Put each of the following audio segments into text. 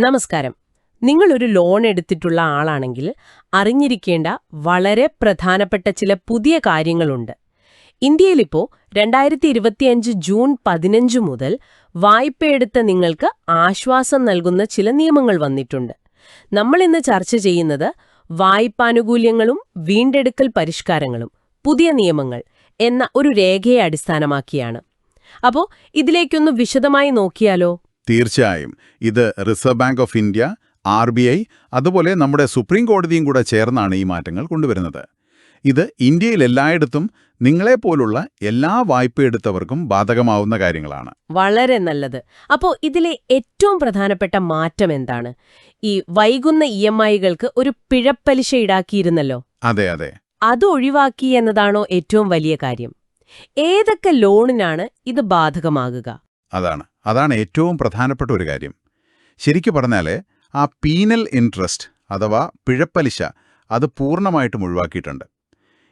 നമസ്കാരം. നിങ്ങളൊരു ലോൺ എടുത്തിട്ടുള്ള ആളാണെങ്കിൽ അറിഞ്ഞിരിക്കേണ്ട വളരെ പ്രധാനപ്പെട്ട ചില പുതിയ കാര്യങ്ങളുണ്ട്. ഇന്ത്യയിലിപ്പോൾ രണ്ടായിരത്തി ഇരുപത്തിയഞ്ച് ജൂൺ പതിനഞ്ച് മുതൽ വായ്പയെടുത്ത നിങ്ങൾക്ക് ആശ്വാസം നൽകുന്ന ചില നിയമങ്ങൾ വന്നിട്ടുണ്ട്. നമ്മൾ ഇന്ന് ചർച്ച ചെയ്യുന്നത് വായ്പാനുകൂല്യങ്ങളും വീണ്ടെടുക്കൽ പരിഷ്കാരങ്ങളും പുതിയ നിയമങ്ങൾ എന്ന ഒരു രേഖയെ അടിസ്ഥാനമാക്കിയാണ്. അപ്പോൾ ഇതിലേക്കൊന്ന് വിശദമായി നോക്കിയാലോ? തീർച്ചയായും. ഇത് reserve bank of India R B I അതുപോലെ നമ്മുടെ സുപ്രീം കോടതിയും കൂടെ ചേർന്നാണ് ഈ മാറ്റങ്ങൾ കൊണ്ടുവരുന്നത്. ഇത് ഇന്ത്യയിൽ എല്ലായിടത്തും നിങ്ങളെപ്പോലുള്ള എല്ലാ വായ്പയെടുത്തവർക്കും ബാധകമാവുന്ന കാര്യങ്ങളാണ്. വളരെ നല്ലത്. അപ്പോൾ ഇതിലെ ഏറ്റവും പ്രധാനപ്പെട്ട മാറ്റം എന്താണ്? ഈ വൈകുന്ന ഇ എം ഐകൾക്ക് ഒരു പിഴപ്പലിശ ഈടാക്കിയിരുന്നല്ലോ? അതെ അതെ. അത് ഒഴിവാക്കി എന്നതാണോ ഏറ്റവും വലിയ കാര്യം? ഏതൊക്കെ ലോണിനാണ് ഇത് ബാധകമാകുക? അതാണ്. അതാണ് ഏറ്റവും പ്രധാനപ്പെട്ട ഒരു കാര്യം. ശരിക്കു പറഞ്ഞാൽ ആ പീനൽ ഇൻട്രസ്റ്റ് അഥവാ പിഴപ്പലിശ അത് പൂർണമായിട്ടും ഒഴിവാക്കിയിട്ടുണ്ട്.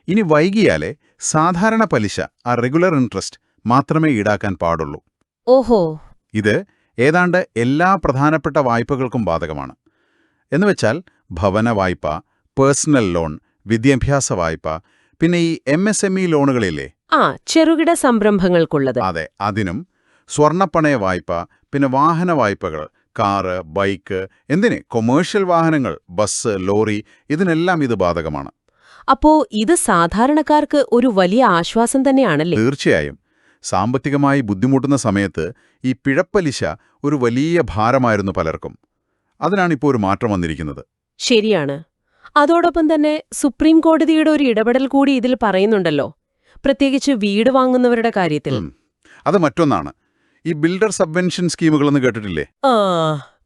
ഇനി വൈകിയാലേ സാധാരണ പലിശ ആ റെഗുലർ ഇൻട്രസ്റ്റ് മാത്രമേ ഈടാക്കാൻ പാടുള്ളൂ. ഓഹോ. ഇത് ഏതാണ്ട് എല്ലാ പ്രധാനപ്പെട്ട വായ്പകൾക്കും ബാധകമാണ്. എന്നുവെച്ചാൽ ഭവന വായ്പ പേഴ്സണൽ ലോൺ വിദ്യാഭ്യാസ വായ്പ പിന്നെ ഈ എം എസ് എം ഇ ലോണുകളില്ലേ ആ ചെറുകിട സംരംഭങ്ങൾക്കുള്ളത്. അതെ അതിനും സ്വർണപ്പണയ വായ്പ പിന്നെ വാഹന വായ്പകൾ കാറ് ബൈക്ക് എന്തിന്? കൊമേഴ്ഷ്യൽ വാഹനങ്ങൾ ബസ് ലോറി ഇതിനെല്ലാം ഇത് ബാധകമാണ്. അപ്പോ ഇത് സാധാരണക്കാർക്ക് ഒരു വലിയ ആശ്വാസം തന്നെയാണല്ലേ? തീർച്ചയായും. സാമ്പത്തികമായി ബുദ്ധിമുട്ടുന്ന സമയത്ത് ഈ പിഴപ്പലിശ ഒരു വലിയ ഭാരമായിരുന്നു പലർക്കും. അതിനാണിപ്പോൾ ഒരു മാറ്റം വന്നിരിക്കുന്നത്. ശരിയാണ്. അതോടൊപ്പം തന്നെ സുപ്രീം കോടതിയുടെ ഒരു ഇടപെടൽ കൂടി ഇതിൽ പറയുന്നുണ്ടല്ലോ. പ്രത്യേകിച്ച് വീട് വാങ്ങുന്നവരുടെ കാര്യത്തിൽ. അത് മറ്റൊന്നാണ്. ഈ ബിൽഡർ സബ്വെൻഷൻ സ്കീമുകളെന്ന് കേട്ടിട്ടില്ലേ? ആ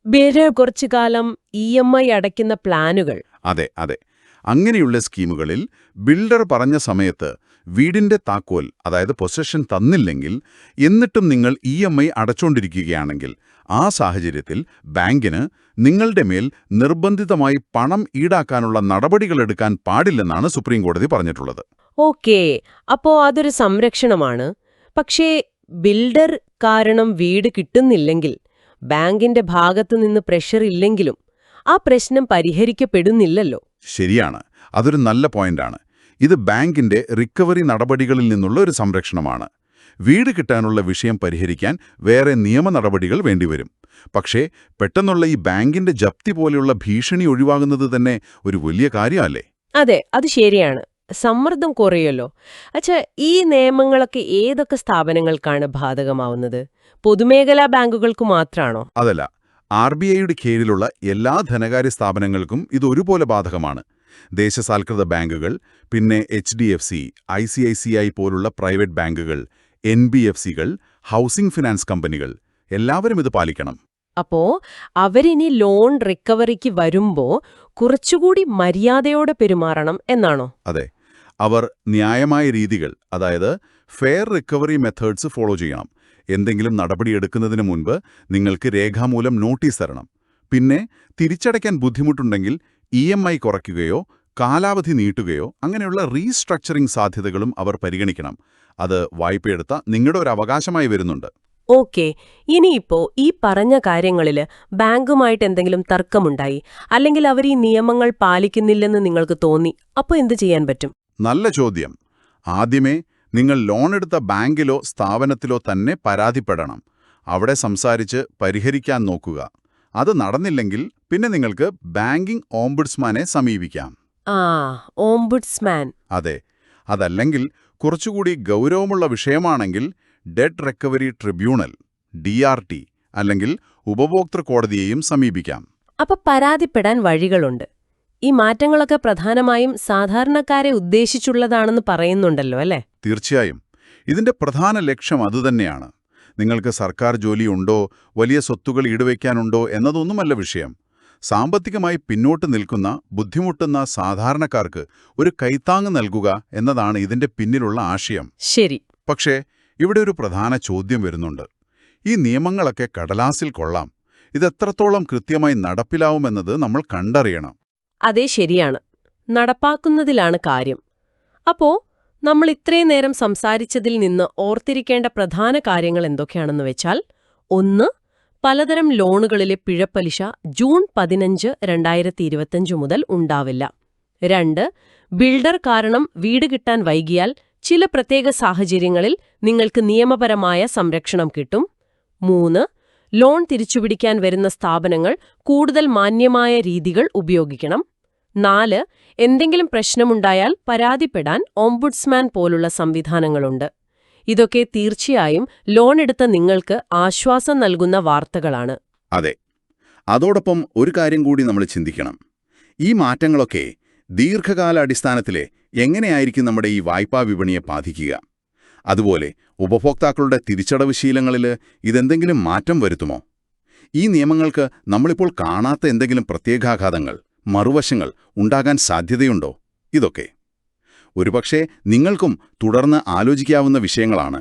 വേറെ കുറച്ചു കാലം ഇ എം ഐ അടയ്ക്കുന്ന പ്ലാനുകൾ. അതെ അതെ. അങ്ങനെയുള്ള സ്കീമുകളിൽ ബിൽഡർ പറഞ്ഞ സമയത്ത് വീടിന്റെ താക്കോൽ അതായത് പൊസഷൻ തന്നില്ലെങ്കിൽ എന്നിട്ടും നിങ്ങൾ ഇ എം ഐ അടച്ചുകൊണ്ടിരിക്കുകയാണെങ്കിൽ ആ സാഹചര്യത്തിൽ ബാങ്കിന് നിങ്ങളുടെ മേൽ നിർബന്ധിതമായി പണം ഈടാക്കാനുള്ള നടപടികളെടുക്കാൻ പാടില്ലെന്നാണ് സുപ്രീം കോടതി പറഞ്ഞിട്ടുള്ളത്. ഓക്കേ. അപ്പോ അതൊരു സംരക്ഷണമാണ്. പക്ഷേ ബിൽഡർ കാരണം വീട് കിട്ടുന്നില്ലെങ്കിൽ ബാങ്കിന്റെ ഭാഗത്തുനിന്ന് പ്രഷർ ഇല്ലെങ്കിലും ആ പ്രശ്നം പരിഹരിക്കപ്പെടുന്നില്ലല്ലോ. ശരിയാണ്. അതൊരു നല്ല പോയിന്റാണ്. ഇത് ബാങ്കിന്റെ റിക്കവറി നടപടികളിൽ നിന്നുള്ള ഒരു സംരക്ഷണമാണ്. വീട് കിട്ടാനുള്ള വിഷയം പരിഹരിക്കാൻ വേറെ നിയമ നടപടികൾ വേണ്ടിവരും. പക്ഷേ പെട്ടെന്നുള്ള ഈ ബാങ്കിന്റെ ജപ്തി പോലെയുള്ള ഭീഷണി ഒഴിവാകുന്നത് തന്നെ ഒരു വലിയ കാര്യമല്ലേ? അതെ അത് ശരിയാണ്. സമ്മർദ്ദം കുറയല്ലോ അച്ഛാ ഈ നിയമങ്ങളൊക്കെ ഏതൊക്കെ സ്ഥാപനങ്ങൾക്കാണ് ബാധകമാവുന്നത്? പൊതുമേഖലാ ബാങ്കുകൾക്ക് മാത്രമാണോ അതല്ല ആർ ബി ഐയുടെ കീഴിലുള്ള എല്ലാ ധനകാര്യ സ്ഥാപനങ്ങൾക്കും ഇത് ഒരുപോലെ ബാധകമാണ്. ദേശസാൽകൃത ബാങ്കുകൾ പിന്നെ H D F C I C I C I പോലുള്ള പ്രൈവറ്റ് ബാങ്കുകൾ എൻ ബി എഫ് സികൾ ഹൗസിംഗ് ഫിനാൻസ് കമ്പനികൾ എല്ലാവരും ഇത് പാലിക്കണം. അപ്പോ അവരിനി ലോൺ റിക്കവറിക്ക് വരുമ്പോ കുറച്ചുകൂടി മര്യാദയോടെ പെരുമാറണം എന്നാണോ? അതെ. അവർ ന്യായമായ രീതികൾ അതായത് ഫെയർ റിക്കവറി മെത്തേഡ്സ് ഫോളോ ചെയ്യണം. എന്തെങ്കിലും നടപടിയെടുക്കുന്നതിന് മുൻപ് നിങ്ങൾക്ക് രേഖാമൂലം നോട്ടീസ് തരണം. പിന്നെ തിരിച്ചടയ്ക്കാൻ ബുദ്ധിമുട്ടുണ്ടെങ്കിൽ ഇ എം ഐ കുറയ്ക്കുകയോ കാലാവധി നീട്ടുകയോ അങ്ങനെയുള്ള റീസ്ട്രക്ചറിംഗ് സാധ്യതകളും അവർ പരിഗണിക്കണം. അത് വായ്പയെടുത്ത നിങ്ങളുടെ ഒരു അവകാശമായി വരുന്നുണ്ട്. ഓക്കെ. ഇനിയിപ്പോ ഈ പറഞ്ഞ കാര്യങ്ങളിൽ ബാങ്കുമായിട്ട് എന്തെങ്കിലും തർക്കമുണ്ടായി? അല്ലെങ്കിൽ അവർ ഈ നിയമങ്ങൾ പാലിക്കുന്നില്ലെന്ന് നിങ്ങൾക്ക് തോന്നി? അപ്പോൾ എന്ത് ചെയ്യാൻ പറ്റും? നല്ല ചോദ്യം. ആദ്യമേ നിങ്ങൾ ലോൺ എടുത്ത ബാങ്കിലോ സ്ഥാപനത്തിലോ തന്നെ പരാതിപ്പെടണം. അവിടെ സംസാരിച്ച് പരിഹരിക്കാൻ നോക്കുക. അത് നടന്നില്ലെങ്കിൽ പിന്നെ നിങ്ങൾക്ക് ബാങ്കിംഗ് ഓംബുഡ്സ്മാനെ സമീപിക്കാം. ആ ഓംബുഡ്സ്മാൻ. അതെ. അതല്ലെങ്കിൽ കുറച്ചുകൂടി ഗൗരവമുള്ള വിഷയമാണെങ്കിൽ debt recovery tribunal D R T അല്ലെങ്കിൽ ഉപഭോക്തൃ കോടതിയെയും സമീപിക്കാം. അപ്പൊ പരാതിപ്പെടാൻ വഴികളുണ്ട്. ഈ മാറ്റങ്ങളൊക്കെ പ്രധാനമായും സാധാരണക്കാരെ ഉദ്ദേശിച്ചുള്ളതാണെന്ന് പറയുന്നുണ്ടല്ലോ അല്ലേ? തീർച്ചയായും. ഇതിന്റെ പ്രധാന ലക്ഷ്യം അതുതന്നെയാണ് നിങ്ങൾക്ക് സർക്കാർ ജോലിയുണ്ടോ? വലിയ സ്വത്തുകൾ ഈടുവയ്ക്കാനുണ്ടോ? എന്നതൊന്നുമല്ല വിഷയം. സാമ്പത്തികമായി പിന്നോട്ട് നിൽക്കുന്ന ബുദ്ധിമുട്ടുന്ന സാധാരണക്കാർക്ക് ഒരു കൈത്താങ് നൽകുക എന്നതാണ് ഇതിന്റെ പിന്നിലുള്ള ആശയം. ശരി. പക്ഷേ ഇവിടെ ഒരു പ്രധാന ചോദ്യം വരുന്നുണ്ട്. ഈ നിയമങ്ങളൊക്കെ കടലാസിൽ കൊള്ളാം. ഇതെത്രത്തോളം കൃത്യമായി നടപ്പിലാവുമെന്നത് നമ്മൾ കണ്ടറിയണം. അതേ ശരിയാണ്. നടപ്പാക്കുന്നതിലാണ് കാര്യം. അപ്പോ നമ്മൾ ഇത്രയും നേരം സംസാരിച്ചതിൽ നിന്ന് ഓർത്തിരിക്കേണ്ട പ്രധാന കാര്യങ്ങൾ എന്തൊക്കെയാണെന്ന് വെച്ചാൽ ഒന്ന് പലതരം ലോണുകളിലെ പിഴപ്പലിശ ജൂൺ പതിനഞ്ച് രണ്ടായിരത്തി ഇരുപത്തിയഞ്ച് മുതൽ ഉണ്ടാവില്ല. രണ്ട് ബിൽഡർ കാരണം വീട് കിട്ടാൻ വൈകിയാൽ ചില പ്രത്യേക സാഹചര്യങ്ങളിൽ നിങ്ങൾക്ക് നിയമപരമായ സംരക്ഷണം കിട്ടും. മൂന്ന് ലോൺ തിരിച്ചുപിടിക്കാൻ വരുന്ന സ്ഥാപനങ്ങൾ കൂടുതൽ മാന്യമായ രീതികൾ ഉപയോഗിക്കണം. നാല് എന്തെങ്കിലും പ്രശ്നമുണ്ടായാൽ പരാതിപ്പെടാൻ ഓംബുഡ്സ്മാൻ പോലുള്ള സംവിധാനങ്ങളുണ്ട്. ഇതൊക്കെ തീർച്ചയായും ലോൺ എടുത്ത നിങ്ങൾക്ക് ആശ്വാസം നൽകുന്ന വാർത്തകളാണ്. അതെ. അതോടൊപ്പം ഒരു കാര്യം കൂടി നമ്മൾ ചിന്തിക്കണം. ഈ മാറ്റങ്ങളൊക്കെ ദീർഘകാല അടിസ്ഥാനത്തിലെ എങ്ങനെയായിരിക്കും നമ്മുടെ ഈ വായ്പാ വിപണിയെ ബാധിക്കുക? അതുപോലെ ഉപഭോക്താക്കളുടെ തിരിച്ചടവ് ശീലങ്ങളിൽ ഇതെന്തെങ്കിലും മാറ്റം വരുത്തുമോ? ഈ നിയമങ്ങൾക്ക് നമ്മളിപ്പോൾ കാണാത്ത എന്തെങ്കിലും പ്രത്യേകാഘാതങ്ങൾ മറുവശങ്ങൾ ഉണ്ടാകാൻ സാധ്യതയുണ്ടോ? ഇതൊക്കെ. ഒരുപക്ഷെ നിങ്ങൾക്കും തുടർന്ന് ആലോചിക്കാവുന്ന വിഷയങ്ങളാണ്.